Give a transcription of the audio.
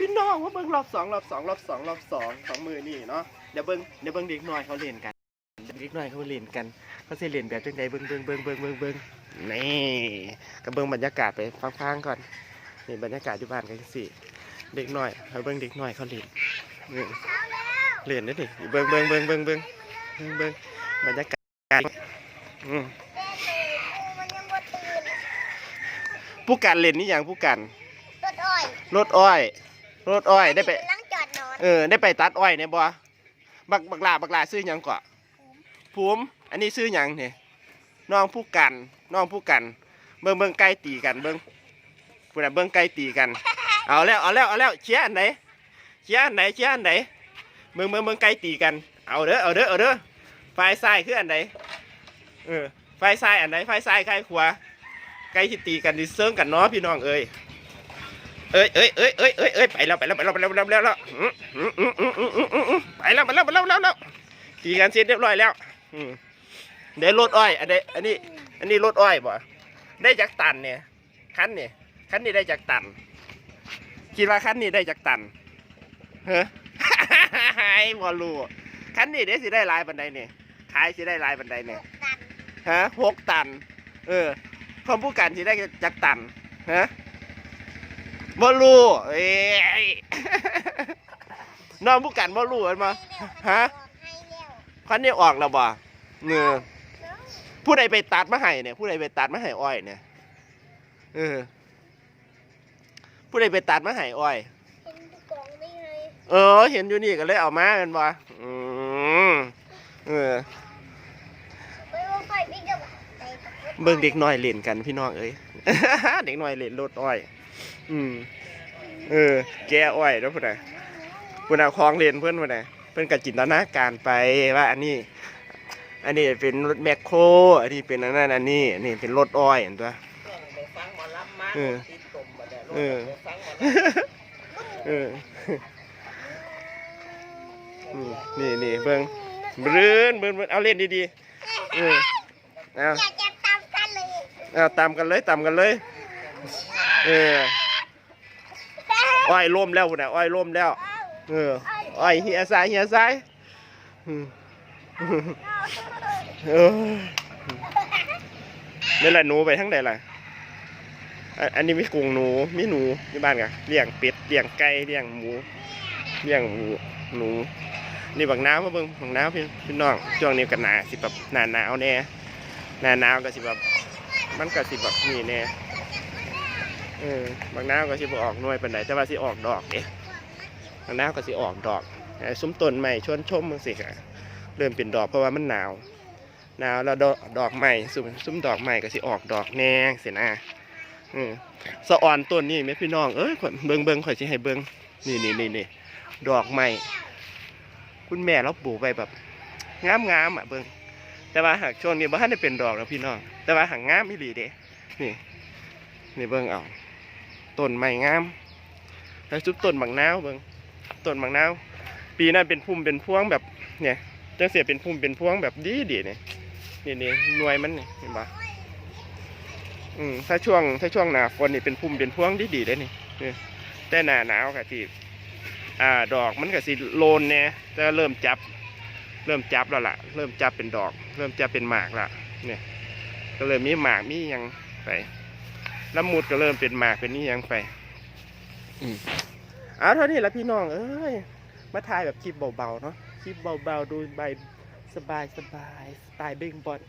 พี่น้องว่าเบิ้งรอบสองรอบสองรอบสองรอบสองสองมือนี่เนาะเดี๋ยวเบิ้งเดี๋ยวเบิ้งเด็กน้อยเขาเล่นกันเด็กน้อยเขาเล่นกันเขาสิเล่นแบบจังใดเบิ้งเบิ้งเบิ้งเบิ้งเบิ้งเบิ้งนี่ก็เบิ้งบรรยากาศไปฟังๆก่อนนี่บรรยากาศที่บ้านกันสิเด็กน้อยเขาเบิ้งเด็กน้อยเขาเล่นนี่เล่นนี่ดิเบิ้งเบิ้งเบิ้งเบิ้งเบิ้งเบิ้งเบิ้งบรรยากาศอืมมันยังบ่ตื่นผู้กันเล่นนี่อย่างผู้กันรถอ้อยรถอ้อย รถอ้อยได้ไปกำลังจอดนอนเออได้ไปตัดอ้อยเนี่ยบ่บักบักลาบักลาซื้อหยังเกาะภูมิอันนี้ซื้อหยังเนี่ยน้องผู้กันน้องผู้กัน เบิ่งเบิ่งไก่ตีกันเบิ่งพูดน่ะเบิ่งไก่ตีกัน เอาแล้วเอาแล้วเอาแล้วเชียร์อันไหนเชียร์อันไหนเชียร์อันไหนเบิ่งเบิ่งเบิ่งไก่ตีกันเอาเด้อเอาเด้อเอาเด้อฝ่ายซ้ายคืออันไหนเออฝ่ายซ้ายอันไหนฝ่ายซ้ายฝ่ายขวาไก่ที่ตีกันดิเซิงกันเนาะพี่น้องเอ้ย เอ้ยเอ้ยเอ้ยเอ้ยเอ้ยเอ้ยไปแล้วไปแล้วไปแล้วไปแล้วไปแล้วไปแล้วอืมอืมอืมอืมอืมอืมอืมอืมไปแล้วไปแล้วไปแล้วไปแล้วไปแล้วตีกันเสร็จเรียบร้อยแล้วอืมเดี๋ยวรถอ้อยอันนี้อันนี้ อันนี้รถอ้อยบ่ได้จากตันเนี่ยคันนี่คันนี้ได้จากตันคิดว่าคันนี้ได้จากตันเฮ้อไอ้บอลูคันนี้เดี๋ยวสิได้หลายบันไดเนี่ยขายสิได้หลายบันไดเนี่ยตันฮะหกตัน เออคอมผู้กันสิได้จากตันฮะ บอลูเอ้ยน้องผู้กันบอลูมันมาฮะคันนี้ออกแล้วบ่เงอผู้ใดไปตัดมาให้เนี่ยผู้ใดไปตัดมาให้อ้อยเนี่ยเออผู้ใดไปตัดมาให้อ้อยเออ เห็นอยู่นี่ก็เลยเอามาเป็นบ่อืมเออเบิ่งเด็กน้อยเล่นกันพี่น้องเอ้ยเด็กน้อยเล่นรถอ้อย อืม เออ แกอ้อยแล้วพุ่นน่ะพุ่นน่ะคลองเล่นเพิ่นพุ่นน่ะเพิ่นก็จินตนาการไปว่า อันนี้ อันนี้เป็นรถแมคโคร อันนี้เป็นอันนั้นอันนี้อันนี้เป็นรถอ้อยอันตัวเออเออเอออืมนี่นี่เบิ่งบรื้นเบิ่งเบิ่งเอาเล่นดีๆเออเอาอยากจะตามกันเลยเอาตามกันเลยตามกันเลยเออ อ้อยล่มแล้วพุ่นน่ะอ้อยล่มแล้ว เอออ้อยเหียซ้ายเหียซ้ายอืมเออนี่แหละหนูไปทั้งใดล่ะ อันนี้มีกรุงหนูมีหนูที่บ้านกะเลี้ยงเป็ดเลี้ยงไก่เลี้ยงหมูเลี้ยงหมูหนูนี่บักน้ำมาเบิ่งบักน้ำพี่พี่น้องช่วงนี้ก็หนาสิแบบหนาหนาวแน่หนาหนาวก็สิแบบมันก็สิแบบนี่แน่ เออบางน้ำก็สิบออกหน่วยปานใดแต่ว่าสิออกดอกเอ๊ะบางน้ำก็สิออกดอกไอ้ซุ้มต้นใหม่ชวนชมมึงสิค่ะเริ่มเป็นดอกเพราะว่ามันหนาวหนาวแล้วดอกดอกใหม่ซุ้มซุ้มดอกใหม่ก็สิออกดอกแนงสินะอืมสะอ่อนต้นนี่แม่พี่น้องเอ้ยข่อยเบิงเบิงข่อยสิให้เบิงนี่นี่นี่นี่ดอกใหม่คุณแม่เราปลูกไปแบบงามงามๆอะเบิงแต่ว่าหากช่วงนี้บ่ทันได้เป็นดอกแล้วพี่น้อง แต่ว่าหางงามอีหลีเด้นี่นี่เบิ่งเอา ต้นไม้งามแล้วซุปต้นบางนาวเบิ่งต้นบางนาวปีนั้นเป็นพุ่มเป็นพวงแบบเนี่ยจังเสียเป็นพุ่มเป็นพวงแบบดีดีเนี่ยนี่นี่หน่วยมันนี่เห็นปะอืมถ้าช่วงถ้าช่วงหนาฝนนี่เป็นพุ่มเป็นพวงดีดีได้นี่นี่แต่หนาหนาวค่ะที่อ่าดอกมันก็สิโลนเนี่ยจะเริ่มจับ เริ่มจับแล้วล่ะ เริ่มจับเป็นดอก เริ่มจับเป็นหมากละเนี่ยก็เริ่มมีหมากมีหยังไป ละมุดก็เริ่มเป็นหมากเป็นนี่ยังไปอืมเอาเท่านี้ละพี่น้องเอ้ยมาถ่ายแบบคลิปเบาๆเนาะคลิปเบาๆดูใบสบายสบายๆสไตล์เบ่งบอล